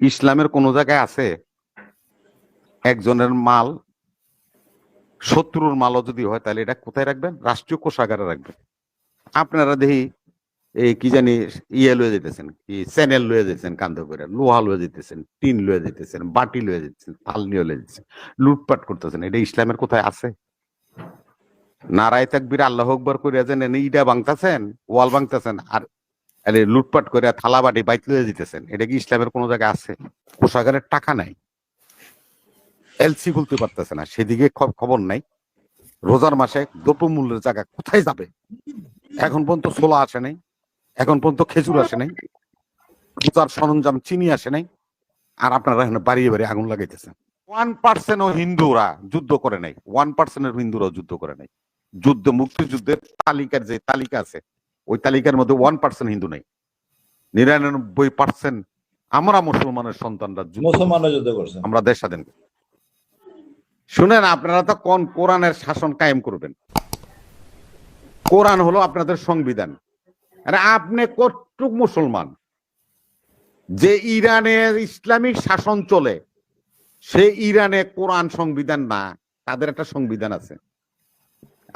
ইসলামের কোন জায়গায় আছে? একজনের মাল, শত্রুর মালও যদি হয়, তাহলে এটা কোথায় রাখবেন? রাষ্ট্রীয় কোষাগারে রাখবেন। আপনারা দেখি, এই কি জানি ইয়ে লয়ে যেতেছেন, কি চ্যানেল লয়ে যেতেছেন কান্ধে করে। লোহা লয়ে যেতেছেন, টিন লয়ে যেতেছেন, বাটি লয়ে যেতেছেন থাল নিয়ে লয়ে যেতেছেন, লুটপাট করতেছেন। এটা ইসলামের কোথায় আছে? নারায় তাকবির আল্লাহ আকবর করিয়া যেন ইটা ভাঙতেছেন ওয়াল ভাঙতেছেন আর আরে লুটপাট করে থালা বাটি বাইক লয়ে দিতেছেন। এটা কি ইসলামের কোনো জায়গায় আছে? কোষাগারের টাকা নাই। এলসি খুলতে পারতেছে না। সেদিকে খবর নাই। রোজার মাসে দ্রব্য মূল্যের জায়গা কোথায় যাবে? এখন পর্যন্ত ছোলা আসে নাই। এখন পর্যন্ত খেজুর আসে নাই। পূজার সরঞ্জাম, চিনি আসে নাই। আর আপনারা এখানে বাড়িয়ে বাড়িয়ে আগুন লাগাইতেছেন। ওয়ান পার্সেন্ট হিন্দুরা যুদ্ধ করে নাই। ওয়ান পার্সেন্টের হিন্দুরা যুদ্ধ করে নাই। যুদ্ধ, মুক্তিযুদ্ধের তালিকার যে তালিকা আছে ওই তালিকার মধ্যে ওয়ান পার্সেন্ট হিন্দু নেই। নিরানব্বই পার্সেন্ট আমরা মুসলমানের সন্তানরা মুসলমানরা যুদ্ধ করছে। আমরা দেশ স্বাধীন। শুনেন আপনারা তো কোন কোরআনের শাসন কায়েম করবেন? কোরআন হলো আপনাদের সংবিধান। আরে আপনি কতটুক মুসলমান? যে ইরানের ইসলামিক শাসন চলে সে ইরানে কোরআন সংবিধান না তাদের একটা সংবিধান আছে।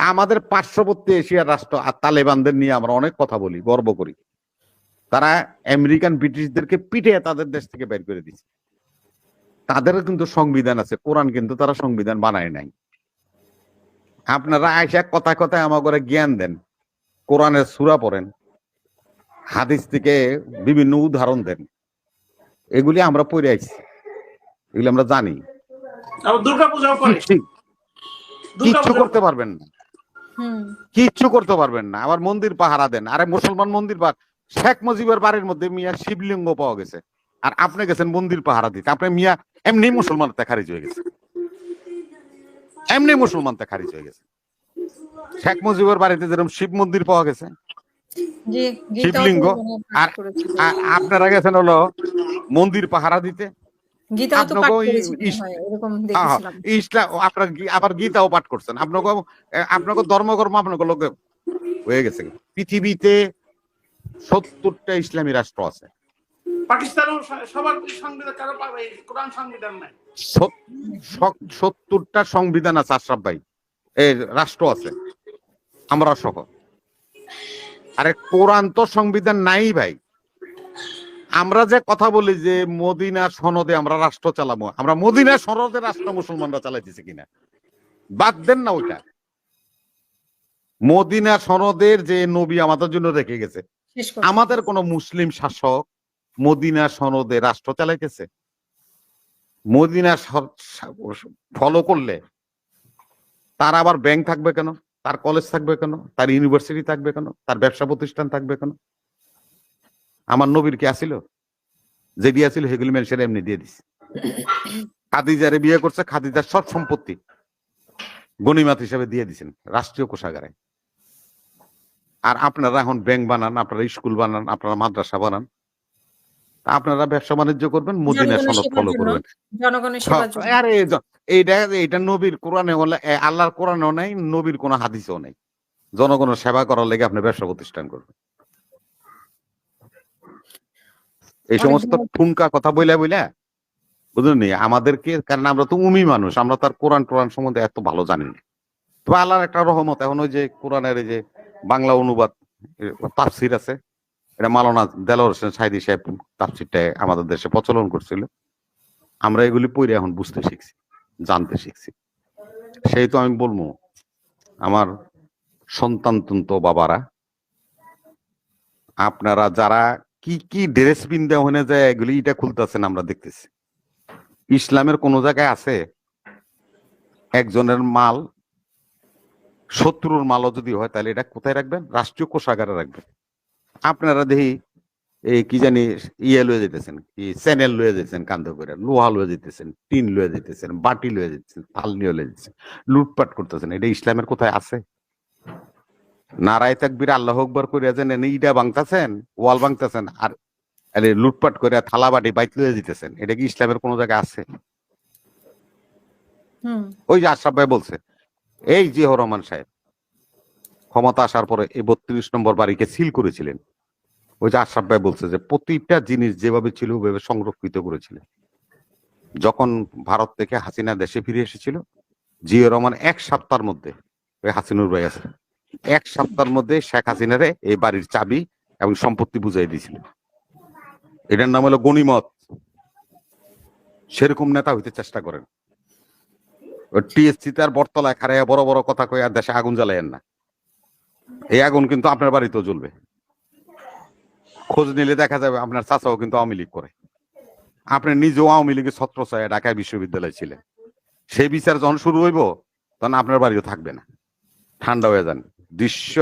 আমাদের পার্শ্ববর্তী এশিয়ার রাষ্ট্র আর তালেবানদের নিয়ে আমরা অনেক কথা বলি গর্ব করি। তারা আমেরিকান ব্রিটিশদেরকে পিঠে তাদের দেশ থেকে বের করে দিচ্ছে তাদেরও কিন্তু সংবিধান আছে কোরআন কিন্তু তারা সংবিধান বানায় নাই। আপনারা আয়সা কথা কথায় আমার করে জ্ঞান দেন কোরআনের সুরা পড়েন হাদিস থেকে বিভিন্ন উদাহরণ দেন। এগুলি আমরা পড়ে আইছি এগুলি আমরা জানি। পূজা করতে পারবেন না। কিচ্ছু করতে পারবেন না। আবার মন্দির পাহারা দেন। আরে মুসলমান মন্দির পাহারা। শেখ মুজিবের বাড়ির মধ্যে মিয়া শিবলিঙ্গ পাওয়া গেছে। আর আপনি গেছেন মন্দির পাহারা দিতে। আপনি মিয়া এমনি মুসলমান তে খারিজ হয়ে গেছে। এমনি মুসলমান তে খারিজ হয়ে গেছে। শেখ মুজিবের বাড়িতে যেরকম শিব মন্দির পাওয়া গেছে। শিবলিঙ্গ। আর আপনারা গেছেন হলো মন্দির পাহারা দিতে। গীতাও তো পাঠ আপনাকেও ই- করেছিল ইস- এরকম দেখেছিলাম। ইসলাম আপনার আবার গীতাও পাঠ করছেন। আপনাকে আপনাকে ধর্মকর্ম আপনাকে লোকে হয়ে গেছে। পৃথিবীতে সত্তরটা ইসলামী রাষ্ট্র আছে। পাকিস্তানেও সবার সংবিধান কারও কোরআন সংবিধান নাই। সত্তরটা সংবিধান আছে আশরাফ ভাই। এই রাষ্ট্র আছে। আমরা সহ। আরে কোরআন তো সংবিধান নাই ভাই। আমরা যে কথা বলি যে মদিনা সনদে আমরা রাষ্ট্র চালাবো আমরা মদিনা সনদে রাষ্ট্র মুসলমানরা চালাইতেছি কিনা? বাদ দেন না ওইটা। মদিনা সনদের যে নবী আমাদের জন্য রেখে গেছে। আমাদের কোন মুসলিম শাসক মদিনা সনদে রাষ্ট্র চালাইতেছে? মদিনা ফলো করলে তার আবার ব্যাংক থাকবে কেন? তার কলেজ থাকবে কেন? তার ইউনিভার্সিটি থাকবে কেন? তার ব্যবসা প্রতিষ্ঠান থাকবে কেন? আমার নবীর কি আসিল যে বিয়ে ছিল সেগুলি মানুষের এমনি দিয়ে দিছে। খাদিজারে বিয়ে করছে খাদিজার সব সম্পত্তি গণিমাত হিসেবে দিয়ে দিছেন রাষ্ট্রীয় কোষাগারে। আর আপনারা এখন ব্যাংক বানান আপনারা স্কুল বানান আপনারা মাদ্রাসা বানান আপনারা ব্যবসা বাণিজ্য করবেন মদিনা সনদ ফলো করবেন। আরে এইটা এইটা নবীর কোরআনে আল্লাহর কোরআনেও নাই নবীর কোনো হাদিসেও নাই। জনগণের সেবা করার লেগে আপনি ব্যবসা প্রতিষ্ঠান করবেন। এই সমস্ত। ঠুনকা কথা বইলা বইলা বুঝলেন? আমাদেরকে কারণ আমরা তো উমি মানুষ আমরা তার কোরআন টোরআন সম্বন্ধে এত ভালো জানি না। তবে আল্লাহর একটা রহমত এখন ওই যে কোরআনের এই যে বাংলা অনুবাদ তাফসির আছে। এটা মালানা দেলোয়ার হোসেন সাইদি সাহেব তাফসিরটা আমাদের দেশে প্রচলন করছিল। আমরা এগুলি পড়ে এখন বুঝতে শিখছি জানতে শিখছি। সেই তো আমি বলব আমার সন্তান তুন্ত বাবারা আপনারা যারা কি কি ড্রেস পিনতে ওখানে যায় এগুলি এটা খুলতেছেন আমরা দেখতেছি। ইসলামের কোন জায়গায় আছে, একজনের মাল, শত্রুর মালও যদি হয় তাহলে এটা কোথায় রাখবেন? রাষ্ট্রীয় কোষাগারে রাখবেন। আপনারা দেখি এই কি জানি ইয়ে লয়ে যেতেছেন, কি চ্যানেল লয়ে যেতেছেন কান্ধে করে, লোহা লয়ে যেতেছেন, টিন লয়ে যেতেছেন, বাটি লয়ে যেতেছেন থাল নিয়ে লয়ে যেতেছেন, লুটপাট করতেছেন, এটা ইসলামের কোথায় আছে? নারায় তাকবির আল্লাহ আকবর করিয়া যেন ইটা ভাঙতেছেন ওয়াল ভাঙতেছেন আর লুটপাট করে থালা বাটি বাইক লয়ে যেতেছেন এটা কি ইসলামের কোন জায়গায় আছে? ওই যে আশরাফ ভাই বলছে এই জিয়াউর রহমান সাহেব ক্ষমতা আসার পরে এই বত্রিশ নম্বর বাড়িকে সিল করেছিলেন। ওই যে আশরাফ ভাই বলছে যে প্রতিটা জিনিস যেভাবে ছিল ওইভাবে সংরক্ষিত করেছিলেন। যখন ভারত থেকে হাসিনা দেশে ফিরে এসেছিল জিয়া রহমান এক সপ্তাহের মধ্যে ওই হাসিনুর ভাই আছে। এক সপ্তাহের মধ্যে শেখ হাসিনারে এই বাড়ির চাবি এবং সম্পত্তি বুঝাই দিয়েছিল। এটার নাম হলো গণিমত। সেরকম নেতা হইতে চেষ্টা করেন। টিএসসি তার বটতলায় খারাইয়া বড় বড় কথা কয়ে আর দেশে আগুন জ্বালায়েন না। এই আগুন কিন্তু আপনার বাড়িতেও জ্বলবে। খোঁজ নিলে দেখা যাবে আপনার চাচাও কিন্তু আওয়ামী লীগ করে। আপনি নিজেও আওয়ামী লীগের ছত্র ছয় ঢাকায় বিশ্ববিদ্যালয় ছিলেন। সেই বিচার যখন শুরু হইব, তখন আপনার বাড়িও থাকবে না। ঠান্ডা হয়ে যান। দৃশ্য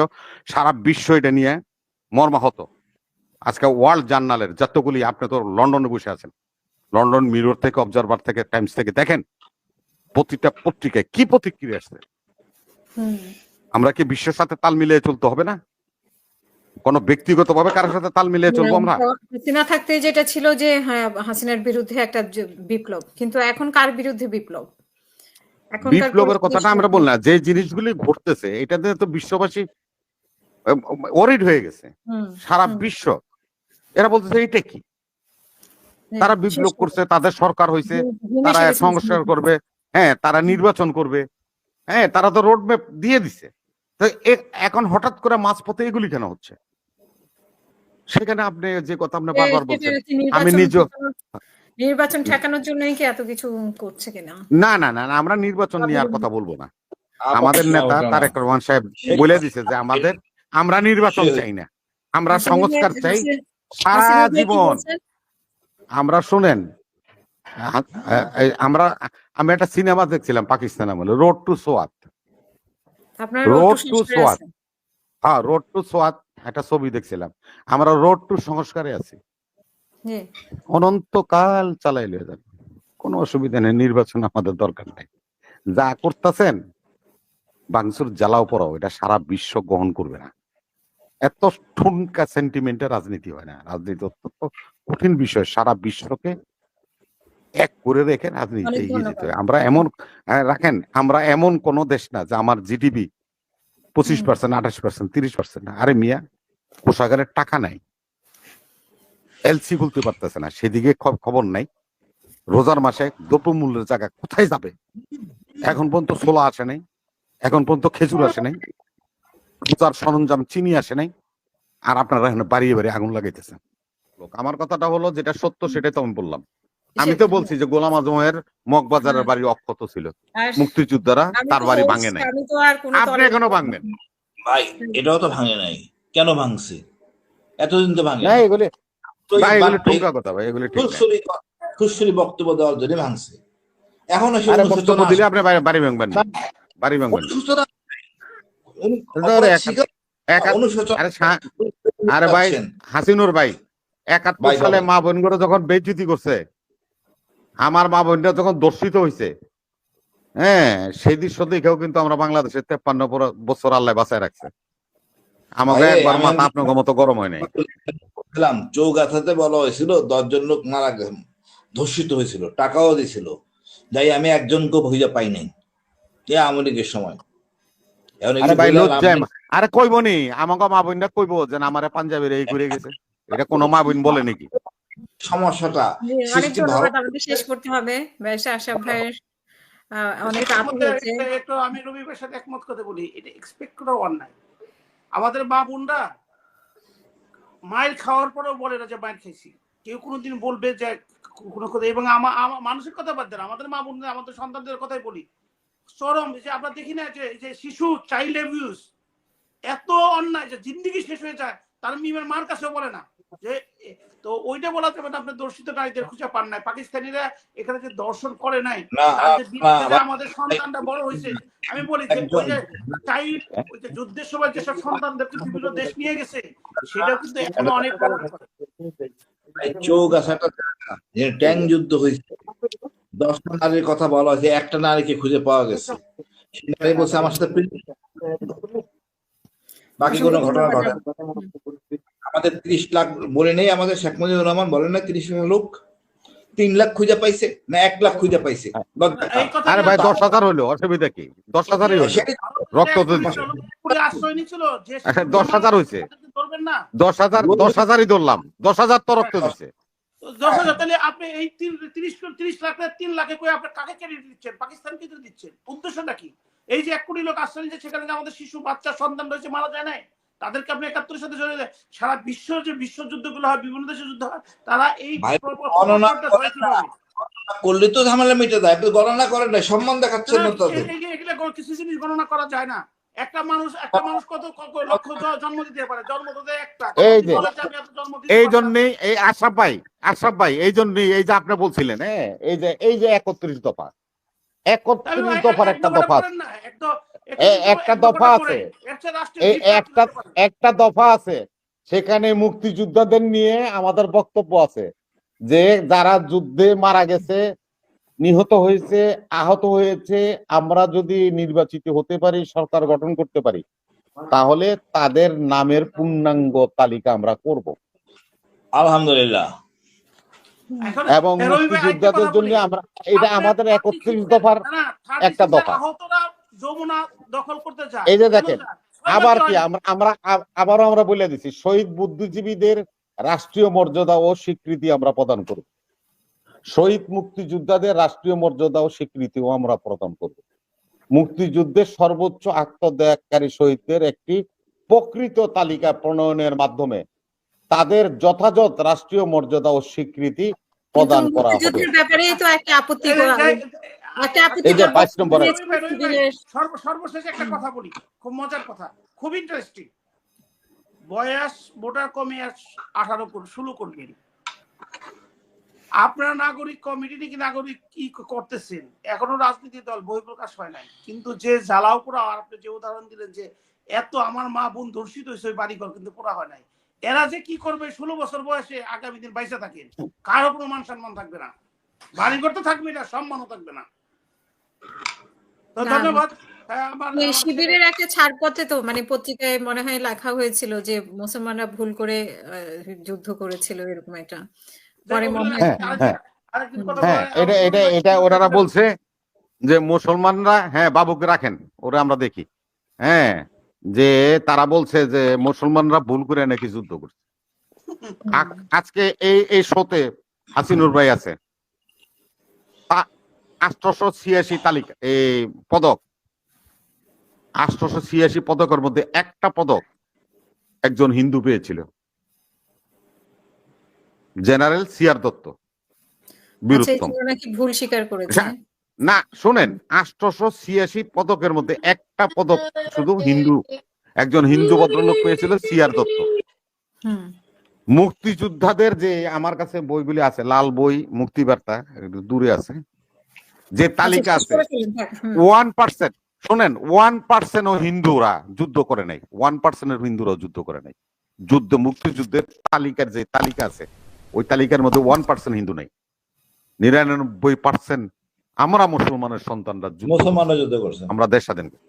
সারা বিশ্ব এটা নিয়ে মর্মাহত। আজকে ওয়ার্ল্ড জার্নালের যতগুলি আপনি তো লন্ডনে বসে আছেন লন্ডন মিরর থেকে অবজারভার থেকে টাইমস থেকে দেখেন প্রতিটা পত্রিকায় কি প্রতিক্রিয়া আসছে? আমরা কি বিশ্বের সাথে তাল মিলিয়ে চলতে হবে না? কোন ব্যক্তিগত ভাবে কারোর সাথে তাল মিলিয়ে চলবো আমরা? হাসিনা থাকতে যেটা ছিল যে হ্যাঁ হাসিনার বিরুদ্ধে একটা বিপ্লব কিন্তু এখন কার বিরুদ্ধে বিপ্লব? বিপ্লবের কথাটা আমরা বললাম যে জিনিসগুলি ঘটতেছে এটাতে তো বিশ্ববাসী ওরিড হয়ে গেছে। সারা বিশ্ব এরা বলতেছে এইটা কি? হ্যাঁ, তারা বিপ্লব করছে তাদের সরকার হয়েছে তারা সংস্কার করবে হ্যাঁ তারা নির্বাচন করবে হ্যাঁ তারা তো রোড ম্যাপ দিয়ে দিছে। তো এখন হঠাৎ করে মাঝপথে এগুলি কেন হচ্ছে? সেখানে আপনি যে কথা আপনি বারবার বলছেন আমি ঠেকানোর- নির্বাচন ঠেকানোর জন্যই কি এত কিছু করছে কিনা? না না না আমরা নির্বাচন নিয়ে আর কথা বলব না। আমাদের নেতা তারেক রহমান সাহেব বলে দিছে যে আমাদের আমরা নির্বাচন চাই না। আমরা সংস্কার চাই সারা জীবন। আমরা শুনেন আমরা আমি একটা সিনেমা দেখছিলাম পাকিস্তান আমলে road to Swat road to SWAT। হ্যাঁ রোড টু সোয়াত একটা ছবি দেখছিলাম। আমরা রোড টু সংস্কারে আছি। অনন্তকাল চালাইলে যাবে। কোনো অসুবিধা নেই নির্বাচন আমাদের দরকার নাই। যা করতেছেন বাংসুর জ্বালাও পড়াও এটা সারা বিশ্ব গ্রহণ করবে না। এত ঠুনকা সেন্টিমেন্টে রাজনীতি হয় না। রাজনীতি অত্যন্ত কঠিন বিষয় সারা বিশ্বকে এক করে রেখে রাজনীতি এগিয়ে যেতে। হয়। আমরা এমন হ্যাঁ, রাখেন আমরা এমন কোন দেশ না যে আমার জিডিপি পঁচিশ পার্সেন্ট আঠাশ পার্সেন্ট তিরিশ পার্সেন্ট আরে মিয়া কোষাগারের টাকা নাই। এলসি খুলতে পারতেছে না। সেদিকে খবর নাই। রোজার মাসে দ্রব্যমূল্যের জায়গা কোথায় যাবে? এখন পর্যন্ত ছোলা আসে নাই। এখন পর্যন্ত খেজুর আসে নাই। রোজার সরঞ্জাম চিনি আসে নাই। আর আপনারা এখানে বাড়িয়ে বাড়িয়ে আগুন লাগাইতেছেন। আমার কথাটা হলো যেটা সত্য সেটাই তো আমি বললাম। আমি তো বলছি যে গোলাম আজমের মগবাজারের বাড়ি অক্ষত ছিল। মুক্তিযোদ্ধারা তার বাড়ি ভাঙে নাই। আর আপনি এখনও ভাঙবেন? ভাই এটাও তো ভাঙে নাই। কেন ভাঙছে? এতদিন তো ভাঙে না এগুলি খুশরি বক্তব্য দেওয়ার জন্য ভাঙছে। এখন বক্তব্য দিলে আপনি বাড়ি- ভাঙবেন বাড়ি ভাঙবেন আরে ভাই হাসিনুর ভাই একাত্তর সালে মা বোন করে যখন বেজ্জুতি করছে আমার মা বোনটা যখন দর্শিত হয়েছে হ্যাঁ সেই দৃশ্য দেখেও কিন্তু আমরা বাংলাদেশের তেপ্পান্ন বছর আল্লাহ বাঁচায় রাখছে। আমাকে একবার মাথা আপনার মতো গরম হয় নাই। বলছিলাম চৌগাছাতে বলা হয়েছিল দশজন লোক মারা গেছে ধর্ষিত হয়েছিল টাকাও দিয়েছিল। যাই আমি একজনকে ভুজা পাই নাই। এ আওয়ামী লীগের সময় আরে ভাই কইব নি আমাকে মা বোনটা কইব যে আমারে পাঞ্জাবের এই করে গেছে। এটা কোনো মা বোন বলে নাকি? সমস্যাটা সৃষ্টি ধন্যবাদ আমাদের শেষ করতে হবে। ভাইয়ের অনেক হয়েছে। একটা- আমি রবি ভাইয়ের সাথে একমত কথা বলি এটা এক্সপেক্ট করাও অন্যায়। আমাদের মা বোনরা মায়ের খাওয়ার পরেও বলে না যে মায়ের খাইছি কেউ কোনোদিন বলবে যে কোনো কথা, এবং আমার মানুষের কথা বাদ দেন। আমাদের মা বোনদের, আমাদের সন্তানদের কথাই বলি। চরম যে আমরা দেখি না যে যে শিশু চাইল্ড অ্যাবিউজ এত অন্যায় যে জিন্দিগি শেষ হয়ে যায়, তার মিমের মার কাছেও বলে না। যে তো ওইটা বলা যাবে না আপনি দর্শিত নারীদের খুঁজে পান নাই পাকিস্তানিরা এখানে যে দর্শন করে নাই আমাদের সন্তানটা বড় হয়েছে আমি বলি যে ওই যে চাইল্ড ওই যে যুদ্ধের সময় যেসব সন্তানদেরকে বিভিন্ন দেশ নিয়ে গেছে সেটা কিন্তু এখনও অনেক করে। এই ট্যাং যুদ্ধ হয়েছে দশটা নারীর কথা বলা হয়েছে একটা নারীকে খুঁজে পাওয়া গেছে সেই নারী বলছে আমার সাথে বাকি কোনো ঘটনা ঘটে। আমাদের ত্রিশ লাখ বলে নেই আমাদের শেখ মুজিবুর রহমান বলেন না ত্রিশ লাখ লোক তিন লাখ খুঁজে পাইছে না এক লাখ খুঁজে পাইছে? আরে ভাই দশ হাজার হলো অসুবিধা কি? দশ হাজারই হলো রক্ত তো আচ্ছা, দশ হাজার হয়েছে। দশ হাজার দশ হাজারই ধরলাম। দশ হাজার তো রক্ত দিচ্ছে। দশ হাজার তাহলে আপনি এই তিরিশ তিরিশ লাখ তিন লাখে করে আপনি কাকে ক্রেডিট দিচ্ছেন? পাকিস্তানকে দিচ্ছেন। উদ্দেশ্যটা কি? এই যে এক কোটি লোক আশ্রয় নিচ্ছে সেখানে আমাদের শিশু বাচ্চা সন্তান রয়েছে মারা যায় নাই? তাদেরকে আপনি একাত্তরের সাথে জড়িয়ে দেয় সারা বিশ্ব যে বিশ্বযুদ্ধগুলো হয় বিভিন্ন দেশে যুদ্ধ হয় তারা এই করে? করলে তো ঝামেলা মিটে যায় গণনা করেন না সম্মান দেখাচ্ছেন না তাদের। কিছু জিনিস গণনা করা যায় না। একটা মানুষ একটা মানুষ কত লক্ষ জন্ম দিতে পারে? জন্ম তো একটা। এই যে, এই জন্যই এই আশরাফ ভাই আশরাফ ভাই এই জন্যই এই যে আপনি বলছিলেন হ্যাঁ এই যে এই যে একত্রিশ দফা। একত্রিশ দফার এক- একটা এক দফা একটা দফা আছে। একটা। একটা দফা আছে সেখানে মুক্তিযোদ্ধাদের নিয়ে আমাদের বক্তব্য আছে যে যারা যুদ্ধে মারা গেছে নিহত হয়েছে আহত হয়েছে আমরা যদি নির্বাচিত হতে পারি সরকার গঠন করতে পারি তাহলে তাদের নামের পূর্ণাঙ্গ তালিকা আমরা করব আলহামদুলিল্লাহ এবং মুক্তিযোদ্ধাদের জন্য আমরা এটা আমাদের 36 একত্রিশ দফার না, না, 36 একটা দফা। যমুনা দখল করতে চায়। এই যে দেখেন, আবার কি আমরা আমরা আবারও আমরা বলে দিচ্ছি শহীদ বুদ্ধিজীবীদের রাষ্ট্রীয় মর্যাদা ও স্বীকৃতি আমরা প্রদান করব। শহীদ মুক্তিযোদ্ধাদের রাষ্ট্রীয় মর্যাদা ও স্বীকৃতিও আমরা প্রদান করব। মুক্তিযুদ্ধের সর্বোচ্চ আত্মত্যাগকারী শহীদদের একটি প্রকৃত তালিকা প্রণয়নের মাধ্যমে তাদের যথাযথ রাষ্ট্রীয় মর্যাদা ও স্বীকৃতি প্রদান করা হবে। ব্যাপারেই তো একটা আপত্তি এই যে- একটা আপত্তি এই করা বাইশ নম্বরে। সর্বশেষ একটা কথা বলি। খুব মজার কথা। খুব ইন্টারেস্টিং বয়স ভোটার কমে আঠারো ষোলো করবেন আপনারা নাগরিক কমিটি নাকি নাগরিক কি করতেছেন? এখনও রাজনীতি দল বহিঃপ্রকাশ হয় নাই। কিন্তু যে জ্বালাও পোড়া আর আপনি যে উদাহরণ দিলেন যে এত আমার মা বোন ধর্ষিত হয়েছে ওই বাড়িঘর কিন্তু পোড়া হয় নাই। এরা যে কি করবে ষোলো বছর বয়সে আগামী দিন বাইসা থাকেন। কারও কোনো মান সম্মান থাকবে না। বাড়িঘর তো থাকবে না সম্মানও থাকবে না। ধন্যবাদ। হ্যাঁ, শিবিরের একটা ছাড়পত্রে তো মানে পত্রিকায় মনে হয় লেখা হয়েছিল যে মুসলমানরা ভুল করে যুদ্ধ করেছিল এরকম একটা। পরে মনে হয় হ্যাঁ, এটা এটা এটা ওনারা বলছে যে মুসলমানরা হ্যাঁ বাবুকে রাখেন ওরা আমরা দেখি। হ্যাঁ যে তারা বলছে যে মুসলমানরা ভুল করে নাকি যুদ্ধ করছে। আজকে এই এই শোতে হাসিনুর ভাই আছে। আষ্টশো ছিয়াশি তালিকা এই পদক আষ্টশো ছিয়াশি পদকের মধ্যে একটা পদক একজন হিন্দু পেয়েছিল। জেনারেল সিয়ার দত্ত আচ্ছা বীরুত্তম। ভুল স্বীকার করেছে? হ্যাঁ। না শুনেন আষ্টশো ছিয়াশি পদকের মধ্যে একটা পদক শুধু হিন্দু একজন হিন্দু ভদ্রলোক পেয়েছিল সিয়ার দত্ত। মুক্তিযোদ্ধাদের যে আমার কাছে বইগুলি আছে লাল বই মুক্তিবার্তা একটু দূরে আছে। যে তালিকা আচ্ছা, আছে। করে ফেলুন, হ্যাঁ। ওয়ান পার্সেন্ট শোনেন ওয়ান পার্সেন্ট ও হিন্দুরা যুদ্ধ করে নাই ওয়ান পার্সেন্টের হিন্দুরাও যুদ্ধ করে নাই। যুদ্ধ মুক্তিযুদ্ধের তালিকার যে তালিকা আছে ওই তালিকার মধ্যে ওয়ান পার্সেন্ট হিন্দু নেই। নিরানব্বই পার্সেন্ট আমরা মুসলমানের সন্তানরা যুদ্ধ মুসলমানরা যুদ্ধ করছে। আমরা দেশ স্বাধীন করি।